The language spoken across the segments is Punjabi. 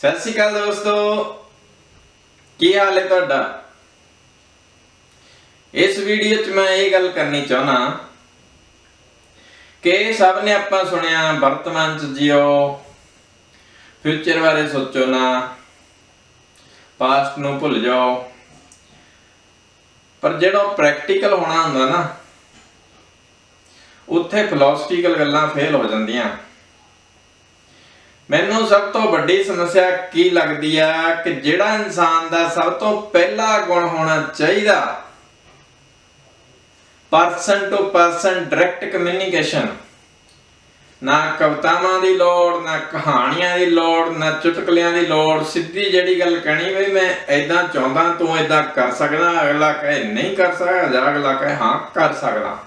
ਸਤਿ ਸ਼੍ਰੀ ਅਕਾਲ ਦੋਸਤੋ। ਕੀ ਹਾਲ ਹੈ ਤੁਹਾਡਾ? ਇਸ ਵੀਡੀਓ 'ਚ ਮੈਂ ਇਹ ਗੱਲ ਕਰਨੀ ਚਾਹਨਾ ਕਿ ਸਭ ਨੇ ਆਪਾਂ ਸੁਣਿਆ ਵਰਤਮਾਨ 'ਚ ਜਿਓ ਫਿਊਚਰ ਬਾਰੇ ਸੋਚੋ ਨਾ ਪਾਸਟ ਨੂੰ ਭੁੱਲ ਜਾਓ। ਪਰ ਜਿਹੜਾ ਪ੍ਰੈਕਟੀਕਲ ਹੋਣਾ ਹੁੰਦਾ ਨਾ, ਉੱਥੇ ਫਿਲਾਸਫੀਕਲ ਗੱਲਾਂ ਫੇਲ ਹੋ ਜਾਂਦੀਆਂ। ਮੈਨੂੰ ਸਭ ਤੋਂ ਵੱਡੀ ਸਮੱਸਿਆ ਕੀ ਲੱਗਦੀ ਹੈ ਕਿ ਜਿਹੜਾ ਇਨਸਾਨ ਦਾ ਸਭ ਤੋਂ ਪਹਿਲਾ ਗੁਣ ਹੋਣਾ ਚਾਹੀਦਾ? Person to person direct communication ਨਾ ਕਵਿਤਾਵਾਂ ਦੀ ਲੋੜ, ਨਾ ਕਹਾਣੀਆਂ ਦੀ ਲੋੜ, ਨਾ ਚੁਟਕਲਿਆਂ ਦੀ ਲੋੜ। ਸਿੱਧੀ ਜਿਹੜੀ ਗੱਲ ਕਹਿਣੀ ਵੀ ਮੈਂ ਐਦਾਂ ਚਾਹੁੰਦਾ ਤੂੰ ਐਦਾਂ ਕਰ ਸਕਦਾ, ਅਗਲਾ ਕਹੇ ਨਹੀਂ ਕਰ ਸਕਦਾ, ਜਾਂ ਅਗਲਾ ਕਹੇ ਹਾਂ ਕਰ ਸਕਦਾ।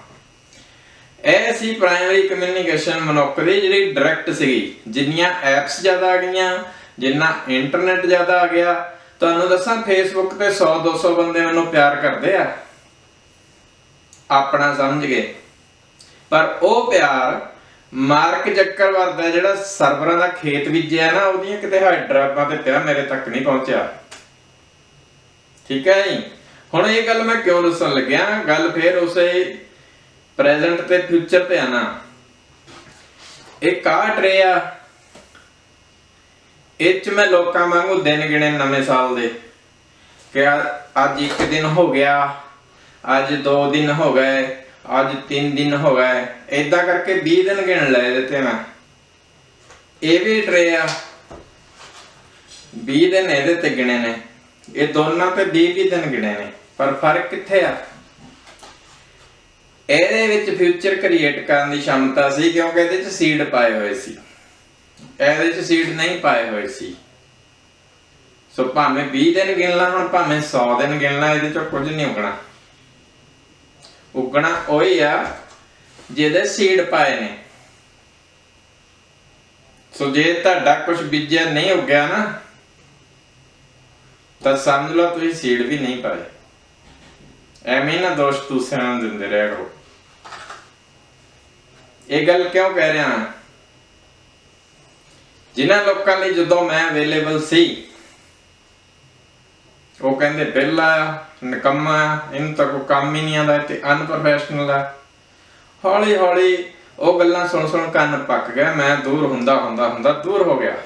ਇਹ ਸੀ ਪ੍ਰਾਇਮਰੀ ਕਮਿਊਨੀਕੇਸ਼ਨ ਮਨੁੱਖ ਦੀ ਜਿਹੜੀ ਡਾਇਰੈਕਟ ਸੀਗੀ। ਜਿੰਨੀਆਂ ਐਪਸ ਜ਼ਿਆਦਾ ਆ ਗਈਆਂ, ਜਿੰਨਾ ਇੰਟਰਨੈਟ ਜ਼ਿਆਦਾ ਆ ਗਿਆ। ਤੁਹਾਨੂੰ ਦੱਸਾਂ ਫੇਸਬੁੱਕ ਤੇ 100 200 ਬੰਦੇ ਮੈਨੂੰ ਪਿਆਰ ਕਰਦੇ ਆ। ਆਪਣਾ ਸਮਝ ਗਏ। ਪਰ ਉਹ ਪਿਆਰ ਮਾਰਕ ਜੱਕਰਵਰਦ ਦਾ ਜਿਹੜਾ ਸਰਵਰਾਂ ਦਾ ਖੇਤ ਬੀਜਿਆ ਨਾ, ਉਹਦੀਆਂ ਕਿਤੇ ਹਾਈਡਰਾਬਾਂ ਤੇ ਪਿਆ, ਮੇਰੇ ਤੱਕ ਨਹੀਂ ਪਹੁੰਚਿਆ। ਠੀਕ ਹੈ ਜੀ? ਹੁਣ ਇਹ ਗੱਲ ਮੈਂ ਕਿਉਂ ਦੱਸਣ ਲੱਗਿਆ? ਗੱਲ ਫੇਰ ਉਸੇ ਪ੍ਰੈਜ਼ੈਂਟ ਤੇ ਫਿਊਚਰ ਤੇ ਆਣਾ ਇਹ ਕਾਟ ਰਿਹਾ ਇਹ ਚ ਮੈਂ ਲੋਕਾਂ ਵਾਂਗੂ ਦਿਨ ਗਿਣੇ ਨਵੇਂ ਸਾਲ ਦੇ। ਕਿ ਅੱਜ ਇੱਕ ਦਿਨ ਹੋ ਗਿਆ, ਅੱਜ ਦੋ ਦਿਨ ਹੋ ਗਏ, ਅੱਜ ਤਿੰਨ ਦਿਨ ਹੋ ਗਏ। ਏਦਾਂ ਕਰਕੇ 20 ਦਿਨ ਗਿਣ ਲਏ ਦਿੱਤੇ ਮੈਂ। ਇਹ ਵੀ ਟਰੇ ਆ। 20 ਦਿਨ ਇਹਦੇ ਤੇ ਗਿਣੇ ਨੇ। ਇਹ ਦੋਨਾਂ ਤੇ 20 20 ਦਿਨ ਗਿਣੇ ਨੇ। ਪਰ ਫ਼ਰਕ ਕਿੱਥੇ ਆ? ਇਹਦੇ ਵਿੱਚ ਫਿਊਚਰ ਕ੍ਰੀਏਟ ਕਰਨ ਦੀ ਸ਼ਮਤਾ ਸੀ ਕਿਉਂਕਿ ਇਹਦੇ ਚ ਸੀਡ ਪਾਏ ਹੋਏ ਸੀ। ਇਹਦੇ ਚ ਸੀਡ ਨਹੀਂ ਪਾਏ ਹੋਏ ਸੀ। ਸੋ ਭਾਵੇਂ 20 ਦਿਨ ਗਿਣ ਲਾ ਹੁਣ ਭਾਵੇਂ 100 ਦਿਨ ਗਿਣ ਲਾ ਇਹਦੇ ਚੋਂ ਕੁਝ ਨਹੀਂ ਉਗਣਾ। ਉਗਣਾ ਉਹੀ ਆ ਜਿਹਦੇ ਸੀਡ ਪਾਏ ਨੇ। ਸੋ ਜੇ ਤੁਹਾਡਾ ਕੁਝ ਬੀਜਿਆ ਨਹੀਂ ਉਗਿਆ ਨਾ, ਤਾਂ ਸਮਝ ਲਓ ਤੁਸੀਂ ਸੀਡ ਵੀ ਨਹੀਂ ਪਾਏ। ਐਵੇਂ ਨਾ ਦੋਸ਼ ਦੂਸਰਿਆਂ ਨੂੰ ਦਿੰਦੇ ਰਹਿ ਕਰੋ ਇਹ ਗੱਲ ਕਿਉਂ ਕਹਿ ਰਿਹਾ ਹਾਂ? ਜਿਨ੍ਹਾਂ ਲੋਕਾਂ ਲਈ ਜਦੋਂ ਮੈਂ ਅਵੇਲੇਬਲ ਸੀ, ਉਹ ਕਹਿੰਦੇ ਪਹਿਲਾ ਨਕਮਾ ਇਹਨੂੰ ਤਾਂ ਕੋਈ ਕੰਮ ਹੀ ਨਹੀਂ ਆਉਂਦਾ ਤੇ ਅਨਪ੍ਰੋਫੈਸ਼ਨਲ ਆ। ਹੌਲੀ ਹੌਲੀ ਉਹ ਗੱਲਾਂ ਸੁਣ ਸੁਣ ਕੰਨ ਪੱਕ ਗਿਆ, ਮੈਂ ਦੂਰ ਹੁੰਦਾ ਹੁੰਦਾ ਹੁੰਦਾ ਦੂਰ ਹੋ ਗਿਆ।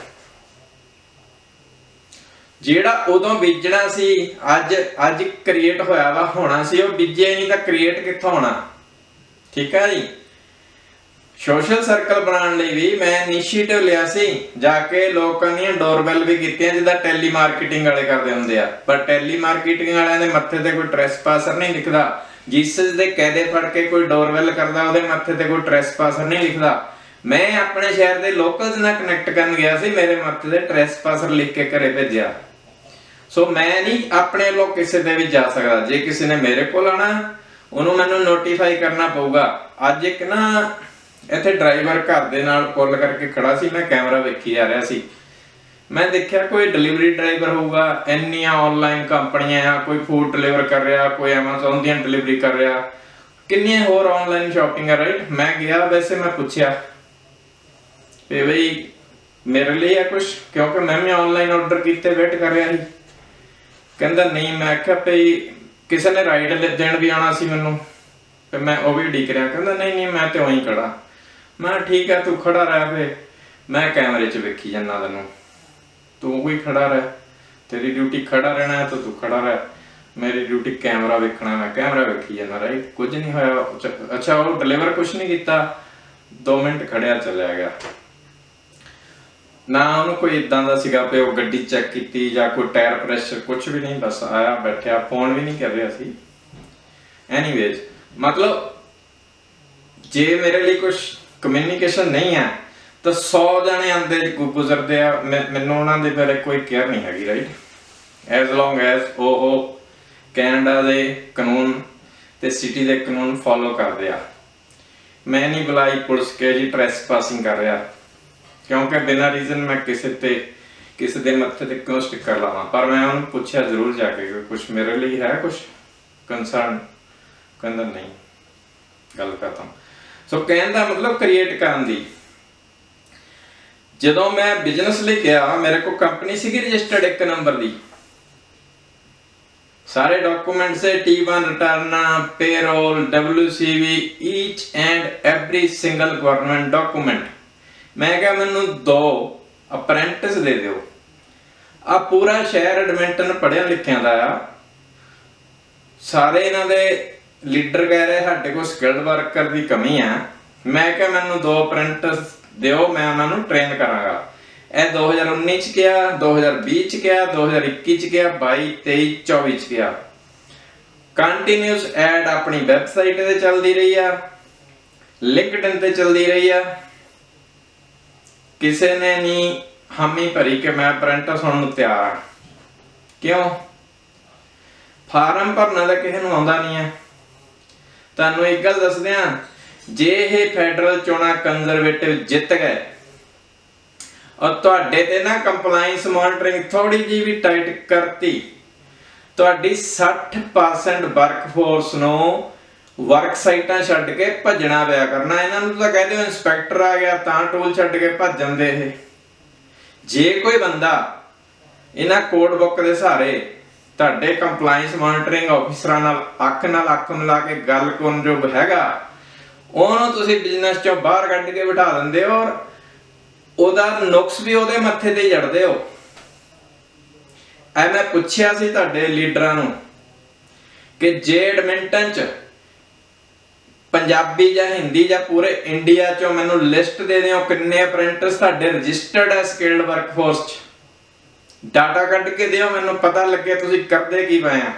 ਜਿਹੜਾ ਉਦੋਂ ਬੀਜਣਾ ਸੀ, ਅੱਜ ਅੱਜ ਕ੍ਰੀਏਟ ਹੋਇਆ ਵਾ, ਹੋਣਾ ਸੀ, ਉਹ ਬੀਜਿਆ ਹੀ ਨਹੀਂ ਤਾਂ ਕ੍ਰੀਏਟ ਕਿੱਥੋਂ ਹੋਣਾ? ਠੀਕ ਹੈ ਜੀ? ਸੋਸ਼ਲ ਸਰਕਲ ਬਣਾਉਣ ਲਈ ਵੀ ਮੈਂ ਇਨੀਸ਼ੀਏਟਿਵ ਲਿਆ ਸੀ। ਜਾ ਕੇ ਲੋਕਾਂ ਦੀਆਂ ਡੋਰਬੈਲ ਵੀ ਕੀਤੀਆਂ, ਜਿੱਦਾਂ ਟੈਲੀ ਮਾਰਕੀਟਿੰਗ ਵਾਲੇ ਕਰਦੇ ਹੁੰਦੇ ਆ। ਪਰ ਟੈਲੀ ਮਾਰਕੀਟਿੰਗ ਵਾਲਿਆਂ ਦੇ ਮੱਥੇ ਤੇ ਕੋਈ ਟ੍ਰੈਸਪਾਸਰ ਨਹੀਂ ਲਿਖਦਾ। ਜੀਸਸ ਦੇ ਕੈਦੇ ਫੜ ਕੇ ਕੋਈ ਡੋਰਬੈਲ ਕਰਦਾ, ਉਹਦੇ ਮੱਥੇ ਤੇ ਕੋਈ ਟ੍ਰੈਸਪਾਸਰ ਨਹੀਂ ਲਿਖਦਾ। ਮੈਂ ਆਪਣੇ ਸ਼ਹਿਰ ਦੇ ਲੋਕਲਸ ਨਾਲ ਕਨੈਕਟ ਕਰਨ ਗਿਆ ਸੀ, ਮੇਰੇ ਮੱਥੇ ਤੇ ਟ੍ਰੈਸਪਾਸਰ ਲਿਖ ਕੇ ਘਰੇ ਭੇਜਿਆ। ਸੋ ਮੈਂ ਨਹੀਂ ਆਪਣੇ ਲੋਕ ਕਿਸੇ ਦੇ ਵੀ ਜਾ ਸਕਦਾ। ਜੇ ਕਿਸੇ ਨੇ ਮੇਰੇ ਕੋਲ ਆਣਾ ਉਹਨੂੰ ਮੈਨੂੰ ਨੋਟੀਫਾਈ ਕਰਨਾ ਪਊਗਾ। ਅੱਜ ਇੱਕ ਨਾ ਇੱਥੇ ਡਰਾਈਵਰ ਘਰ ਦੇ ਨਾਲ ਪੁੱਲ ਕਰਕੇ ਖੜਾ ਸੀ, ਮੈਂ ਕੈਮਰਾ ਵੇਖੀ ਜਾ ਰਿਹਾ ਸੀ। ਮੈਂ ਦੇਖਿਆ ਕੋਈ ਡਿਲੀਵਰੀ ਡਰਾਈਵਰ ਹੋਊਗਾ, ਇੰਨੀਆਂ ਆਨਲਾਈਨ ਕੰਪਨੀਆਂ ਆ, ਕੋਈ ਫੂਡ ਡਿਲੀਵਰ ਕਰ ਰਿਹਾ, ਕੋਈ Amazon ਦੀਆਂ ਡਿਲੀਵਰੀ ਕਰ ਰਿਹਾ। ਕਿੰਨੀਆਂ ਹੋਰ ਆਨਲਾਈਨ ਸ਼ਾਪਿੰਗ ਆ ਰਾਈਟ ਮੈਂ ਗਿਆ, ਵੈਸੇ ਮੈਂ ਪੁੱਛਿਆ ਵੀ ਬਈ ਮੇਰੇ ਲਈ ਆ ਕੁਝ ਕਿਉਂਕਿ ਮੈਂ ਵੀ ਆਨਲਾਈਨ ਆਰਡਰ ਕੀਤੇ ਵੇਟ ਕਰ ਰਿਹਾ ਸੀ। ਕਹਿੰਦਾ, ਨਹੀਂ, ਮੈਂ ਆਖਿਆ ਭਈ ਕਿਸੇ ਨੇ ਰਾਈਡ ਦੇਣ ਵੀ ਆਉਣਾ ਸੀ ਮੈਨੂੰ। ਤੇ ਮੈਂ ਉਹ ਵੀ ਉਡੀਕ ਰਿਹਾ ਕਹਿੰਦਾ ਨਹੀਂ ਨਹੀਂ ਮੈਂ ਤੇ ਉਹੀ ਖੜਾ ਮੈਂ ਕਿਹਾ, ਠੀਕ ਆ ਤੂੰ ਖੜਾ ਰਹਿ ਫੇ ਮੈਂ ਕੈਮਰੇ 'ਚ ਵੇਖੀ ਜਾਂਦਾ ਤੈਨੂੰ। ਤੂੰ ਕੋਈ ਖੜਾ ਰਹਿ। ਤੇਰੀ ਡਿਊਟੀ ਖੜਾ ਰਹਿਣਾ ਹੈ ਤਾਂ ਤੂੰ ਖੜਾ ਰਹਿ। ਮੇਰੀ ਡਿਊਟੀ ਕੈਮਰਾ ਵੇਖਣਾ ਮੈਂ ਕੈਮਰਾ ਵੇਖੀ ਜਾਂਦਾ ਰਾਈਟ। ਕੁਝ ਨਹੀਂ ਹੋਇਆ। ਅੱਛਾ ਉਹ ਡਿਲੀਵਰ ਕੁਝ ਨਹੀਂ ਕੀਤਾ। 2 ਮਿੰਟ ਖੜਿਆ ਚੱਲਿਆ ਗਿਆ। ਨਾ ਉਹਨੂੰ ਕੋਈ ਇਦਾਂ ਦਾ ਸੀਗਾ ਕਿ ਉਹ ਗੱਡੀ ਚੈੱਕ ਕੀਤੀ ਜਾਂ ਕੋਈ ਟਾਇਰ ਪ੍ਰੈਸ਼ਰ ਕੁਝ ਵੀ ਨਹੀਂ ਬਸ ਆਇਆ ਬੈਠਿਆ। ਫੋਨ ਵੀ ਨਹੀਂ ਕਰ ਰਿਹਾ ਸੀ। ਐਨੀਵੇਜ਼ ਮਤਲਬ, ਜੇ ਮੇਰੇ ਲਈ ਕੁਝ ਕਮਿਊਨੀਕੇਸ਼ਨ ਨਹੀਂ ਹੈ, ਤਾਂ 100 ਜਣੇ ਆਂਦੇ ਗੁਜ਼ਰਦੇ ਆ ਮੈਨੂੰ ਉਹਨਾਂ ਦੇ ਬਾਰੇ ਕੋਈ ਕੇਅਰ ਨਹੀਂ ਹੈਗੀ ਰਾਈਟ ਐਸ ਲੌਂਗ ਐਸ ਉਹ ਕੈਨੇਡਾ ਦੇ ਕਾਨੂੰਨ ਤੇ ਸਿਟੀ ਦੇ ਕਾਨੂੰਨ ਫਾਲੋ ਕਰਦੇ ਆ ਮੈਂ ਨਹੀਂ ਬੁਲਾਈ ਪੁਲਿਸ ਕੇ ਜੀ ਟ੍ਰੈਸਪਾਸਿੰਗ ਕਰ ਰਿਹਾ। ਕਿਉਂਕਿ ਬਿਨਾਂ ਰੀਜ਼ਨ ਮੈਂ ਕਿਸੇ ਤੇ, ਕਿਸੇ ਦੇ ਮੱਥੇ ਤੇ ਕਿਉਂ ਸਟicker ਲਾਵਾਂ? ਪਰ ਮੈਂ ਉਹਨੂੰ ਪੁੱਛਿਆ ਜ਼ਰੂਰ ਜਾ ਕੇ ਕੁਝ ਮੇਰੇ ਲਈ ਹੈ ਕੁਝ ਕੰਸਰਨ ਕਹਿੰਦਾ ਨਹੀਂ। ਗੱਲ ਖਤਮ। ਸੋ ਕਹਿਣ ਦਾ ਮਤਲਬ ਕ੍ਰੀਏਟ ਕਰਨ ਦੀ। ਜਦੋਂ ਮੈਂ ਬਿਜ਼ਨਸ ਲਈ ਗਿਆ, ਮੇਰੇ ਕੋਲ ਕੰਪਨੀ ਸੀਗੀ ਰਜਿਸਟਰਡ ਇੱਕ ਨੰਬਰ ਦੀ। ਸਾਰੇ ਡਾਕੂਮੈਂਟਸ ਹੈ T1 return payroll WCV each and every single government document ਮੈਂ ਕਿਹਾ, ਮੈਨੂੰ ਦੋ ਅਪ੍ਰੈਂਟਿਸ ਦੇ ਦਿਓ। ਆ ਪੂਰਾ ਸ਼ਹਿਰ ਐਡਮਿੰਟਨ ਪੜ੍ਹਿਆ ਲਿਖਿਆ ਦਾ ਆ। ਸਾਰੇ ਇਹਨਾਂ ਦੇ ਲੀਡਰ ਕਹਿ ਰਹੇ, ਸਾਡੇ ਕੋਲ ਸਕਿਲਡ ਵਰਕਰ ਦੀ ਕਮੀ ਆ। ਮੈਂ ਕਿਹਾ, ਮੈਨੂੰ ਦੋ ਅਪ੍ਰੈਂਟਿਸ ਦਿਓ, ਮੈਂ ਉਹਨਾਂ ਨੂੰ ਟ੍ਰੇਨ ਕਰਾਂਗਾ। ਇਹ 2019 ਚ ਗਿਆ 2020 ਚ ਗਿਆ 2021 ਚ ਗਿਆ 22 23 24 ਚ ਗਿਆ ਕੰਟੀਨਿਊਸ ਐਡ ਆਪਣੀ ਵੈਬਸਾਈਟ ਤੇ ਚੱਲਦੀ ਰਹੀ ਆ। ਲਿੰਕਡਇਨ ਤੇ ਚੱਲਦੀ ਰਹੀ ਆ। ਕਿਸੇ ਨੇ ਨਹੀਂ ਹਾਮੀ ਭਰੀ ਕਿ ਮੈਂ ਅਪ੍ਰੈਂਟਿਸ ਸੁਣਨ ਨੂੰ ਤਿਆਰ ਆ। ਕਿਉਂ? ਫਾਰਮ ਭਰਨਾ ਤਾਂ ਕਿਸੇ ਨੂੰ ਆਉਂਦਾ ਨਹੀਂ ਹੈ ਤੁਹਾਨੂੰ ਇੱਕ ਗੱਲ ਦੱਸਦੇ ਆ ਜੇ ਇਹ ਫੈਡਰਲ ਚੋਣਾਂ ਕੰਜ਼ਰਵੇਟਿਵ ਜਿੱਤ ਗਏ, ਔਰ ਤੁਹਾਡੇ ਤੇ ਨਾ ਕੰਪਲਾਈਂਸ ਮੋਨਿਟਰਿੰਗ ਥੋੜੀ ਜੀ ਵੀ ਟਾਈਟ ਕਰਤੀ, ਤੁਹਾਡੀ 60% ਵਰਕਫੋਰਸ ਨੂੰ ਵਰਕ ਸਾਈਟਾਂ ਛੱਡ ਕੇ ਭੱਜਣਾ ਪਿਆ ਕਰਨਾ। ਇਹਨਾਂ ਨੂੰ ਤਾਂ ਕਹਿੰਦੇ ਦਿਓ ਇਨਸਪੈਕਟਰ ਆ ਗਿਆ, ਤਾਂ ਟੋਲ ਛੱਡ ਕੇ ਭੱਜ ਜਾਂਦੇ ਇਹ। ਜੇ ਕੋਈ ਬੰਦਾ ਇਹਨਾਂ ਕੋਡ ਬੁੱਕ ਦੇ ਸਹਾਰੇ ਤੁਹਾਡੇ ਕੰਪਲਾਈਂਸ ਮੋਨਿਟਰਿੰਗ ਆਫੀਸਰਾਂ ਨਾਲ, ਅੱਖ ਨਾਲ ਅੱਖ ਮਿਲਾ ਕੇ ਗੱਲ ਕਰਨ ਜੋ ਹੈਗਾ, ਉਹਨੂੰ ਤੁਸੀਂ ਬਿਜ਼ਨਸ ਚੋਂ ਬਾਹਰ ਕੱਢ ਕੇ ਬਿਠਾ ਦਿੰਦੇ ਹੋ ਔਰ ਉਹਦਾ ਨੁਕਸ ਵੀ ਉਹਦੇ ਮੱਥੇ ਤੇ ਜੜਦੇ ਹੋ। ਐ ਮੈਂ ਪੁੱਛਿਆ ਸੀ ਤੁਹਾਡੇ ਲੀਡਰਾਂ ਨੂੰ ਕਿ ਜੇ ਐਡਮਿੰਟਨ ਚ ਪੰਜਾਬੀ ਜਾਂ ਹਿੰਦੀ ਜਾਂ ਪੂਰੇ ਇੰਡੀਆ ਚੋਂ ਮੈਨੂੰ ਲਿਸਟ ਦੇ ਦਿਓ ਕਿੰਨੇ ਅਪ੍ਰੈਂਟਿਸ ਤੁਹਾਡੇ ਰਜਿਸਟਰਡ ਹੈ ਸਕਿਲਡ ਵਰਕਫੋਰਸ ਚ। ਡਾਟਾ ਕੱਢ ਕੇ ਦਿਓ, ਮੈਨੂੰ ਪਤਾ ਲੱਗੇ ਤੁਸੀਂ ਕਰਦੇ ਕੀ ਪਏ ਆ।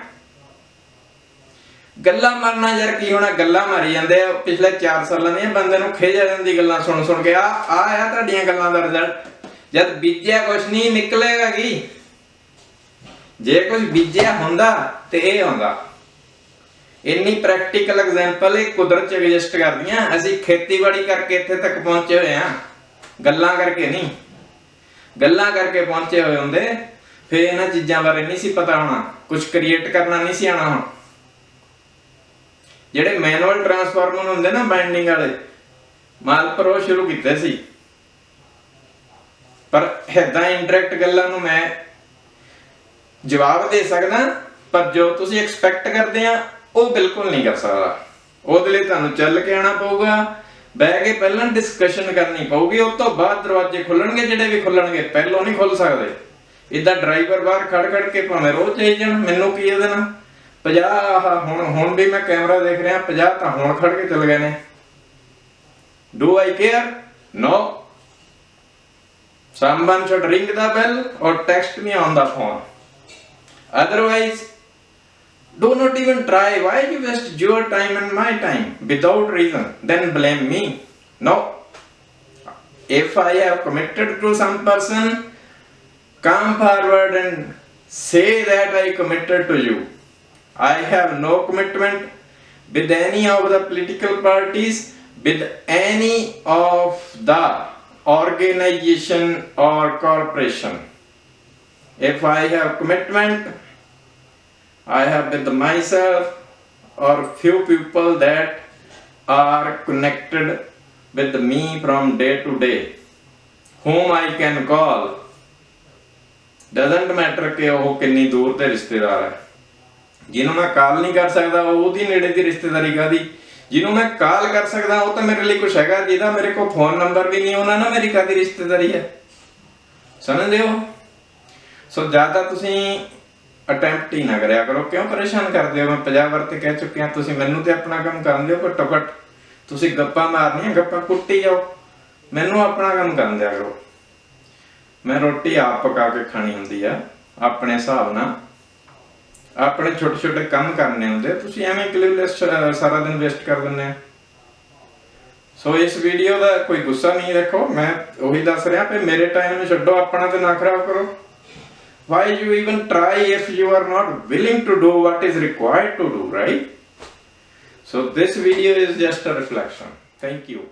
ਗੱਲਾਂ ਮਾਰਨਾ ਯਾਰ, ਕੀ ਹੋਣਾ? ਗੱਲਾਂ ਮਾਰੀ ਜਾਂਦੇ ਆ। ਪਿਛਲੇ 4 ਸਾਲਾਂ ਦੀਆਂ ਬੰਦੇ ਨੂੰ ਖਿਜ ਆ ਜਾਂਦੀ ਗੱਲਾਂ ਸੁਣ ਸੁਣ ਕੇ। ਆ ਆ ਆ ਤੁਹਾਡੀਆਂ ਗੱਲਾਂ ਦਾ ਰਿਜ਼ਲਟ ਜਦ ਬੀਜਿਆ ਕੁਛ ਨਹੀਂ, ਨਿਕਲੇਗਾ ਕੀ? ਜੇ ਕੁਝ ਬੀਜਿਆ ਹੁੰਦਾ, ਤੇ ਇਹ ਆਉਂਦਾ। ਇੰਨੀ ਪ੍ਰੈਕਟੀਕਲ ਐਗਜ਼ਾਮਪਲ ਇਹ ਕੁਦਰਤ ਚ ਐਗਜ਼ਿਸਟ ਕਰਦੀਆਂ। ਅਸੀਂ ਖੇਤੀਬਾੜੀ ਕਰਕੇ ਇੱਥੇ ਤੱਕ ਪਹੁੰਚੇ ਹੋਏ ਆ। ਗੱਲਾਂ ਕਰਕੇ ਨਹੀਂ। ਗੱਲਾਂ ਕਰਕੇ ਪਹੁੰਚੇ ਹੋਏ ਹੁੰਦੇ, ਫਿਰ ਇਹਨਾਂ ਚੀਜ਼ਾਂ ਬਾਰੇ ਨਹੀਂ ਸੀ ਪਤਾ ਹੋਣਾ ਕੁਝ ਕ੍ਰੀਏਟ ਕਰਨਾ ਨਹੀਂ ਸੀ ਆਣਾ ਹੁਣ। ਜਿਹੜੇ ਮੈਨੂਅਲ ਟਰਾਂਸਫਾਰਮਰ ਹੁੰਦੇ ਨਾ ਬਾਈਂਡਿੰਗ ਵਾਲੇ ਮਾਲਪਰੋ ਸ਼ੁਰੂ ਕੀਤੇ ਸੀ। ਪਰ ਏਦਾਂ ਇੰਡਾਇਰੈਕਟ ਗੱਲਾਂ ਨੂੰ ਮੈਂ ਜਵਾਬ ਦੇ ਸਕਦਾ, ਪਰ ਜੋ ਤੁਸੀਂ ਐਕਸਪੈਕਟ ਕਰਦੇ ਆ, ਉਹ ਬਿਲਕੁਲ ਨਹੀਂ ਕਰ ਸਕਦਾ। ਉਹਦੇ ਲਈ ਤੁਹਾਨੂੰ ਚੱਲ ਕੇ ਆਣਾ ਪਊਗਾ ਬਹਿ ਕੇ ਪਹਿਲਾਂ ਡਿਸਕਸ਼ਨ ਕਰਨੀ ਪਊਗੀ, ਉਸ ਤੋਂ ਬਾਅਦ ਦਰਵਾਜ਼ੇ ਖੁੱਲਣਗੇ, ਜਿਹੜੇ ਵੀ ਖੁੱਲਣਗੇ, ਪਹਿਲੋਂ ਨਹੀਂ ਖੁੱਲ ਸਕਦੇ। ਇਦਾਂ ਡਰਾਈਵਰ ਬਾਹਰ ਖੜ ਖੜ ਕੇ ਭਾਵੇਂ ਰੋਜ਼ ਚਾਹੀ ਜਾਣ, ਮੈਨੂੰ ਕੀ ਇਹਦੇ ਨਾਲ? 50 ਆਹ, ਹੁਣ ਹੁਣ ਵੀ ਮੈਂ ਕੈਮਰਾ ਦੇਖ ਰਿਹਾ 50 ਤਾਂ ਹੁਣ ਖੜ ਕੇ ਚੱਲ ਗਏ ਨੇ। Do I care no someone should ring the bell or text me on the phone otherwise do not even try. Why you waste your time and my time? Without reason. Then blame me. No. If i have committed to some person come forward and say that i committed to you. I have no commitment with any of the political parties with any of the organization or corporation. If i have commitment I have with myself or few people that are connected with me from day to day, whom I can call. Doesn't matter ਕਿ ਉਹ ਕਿੰਨੀ ਦੂਰ ਦੇ ਰਿਸ਼ਤੇਦਾਰ ਹੈ ਜਿਹਨੂੰ ਮੈਂ ਕਾਲ ਨਹੀਂ ਕਰ ਸਕਦਾ ਉਹਦੀ ਨੇੜੇ ਦੀ ਰਿਸ਼ਤੇਦਾਰੀ ਕਾਦੀ ਜਿਹਨੂੰ ਮੈਂ ਕਾਲ ਕਰ ਸਕਦਾ ਉਹ ਤਾਂ ਮੇਰੇ ਲਈ ਕੁਝ ਹੈਗਾ ਜਿਹਦਾ ਮੇਰੇ ਕੋਲ ਫੋਨ ਨੰਬਰ ਵੀ ਨਹੀਂ ਉਹਨਾਂ ਨਾਲ ਮੇਰੀ ਕਾਦੀ ਰਿਸ਼ਤੇਦਾਰੀ ਹੈ ਸਮਝਦੇ ਹੋ ਸੋ ਜ਼ਿਆਦਾ ਤੁਸੀਂ ਅਟੈਂਪਟ ਹੀ ਨਾ ਕਰਿਆ ਕਰੋ। ਕਿਉਂ ਪਰੇਸ਼ਾਨ ਕਰਦੇ ਹੋ? ਮੈਂ 50 ਵਾਰ ਤੇ ਕਹਿ ਚੁੱਕਿਆ। ਤੁਸੀਂ ਮੈਨੂੰ ਤੇ ਆਪਣਾ ਕੰਮ ਕਰਨ ਦਿਓ ਘੱਟੋ ਘੱਟ ਤੁਸੀਂ ਗੱਪਾਂ ਮਾਰਨੀਆਂ, ਗੱਪਾਂ ਕੁੱਟੀ ਜਾਓ। ਮੈਨੂੰ ਆਪਣਾ ਕੰਮ ਕਰਨ ਦਿਆ ਕਰੋ। ਮੈਂ ਰੋਟੀ ਆਪ ਪਕਾ ਕੇ ਖਾਣੀ ਹੁੰਦੀ ਆ, ਆਪਣੇ ਹਿਸਾਬ ਨਾਲ। ਆਪਣੇ ਛੋਟੇ ਛੋਟੇ ਕੰਮ ਕਰਨੇ ਹੁੰਦੇ ਤੁਸੀਂ ਐਵੇਂ ਕਲਿਪਲੈਸ ਸਾਰਾ ਦਿਨ ਵੇਸਟ ਕਰ ਦਿੰਦੇ ਆ। ਸੋ ਇਸ ਵੀਡੀਓ ਦਾ ਕੋਈ ਗੁੱਸਾ ਨਹੀਂ ਦੇਖੋ ਮੈਂ ਉਹੀ ਦੱਸ ਰਿਹਾ ਕਿ ਮੇਰੇ ਟਾਈਮ ਨੂੰ ਛੱਡੋ, ਆਪਣਾ ਤੇ ਨਾ ਖਰਾਬ ਕਰੋ। Why you even try if you are not willing to do what is required to do right? So this video is just a reflection. Thank you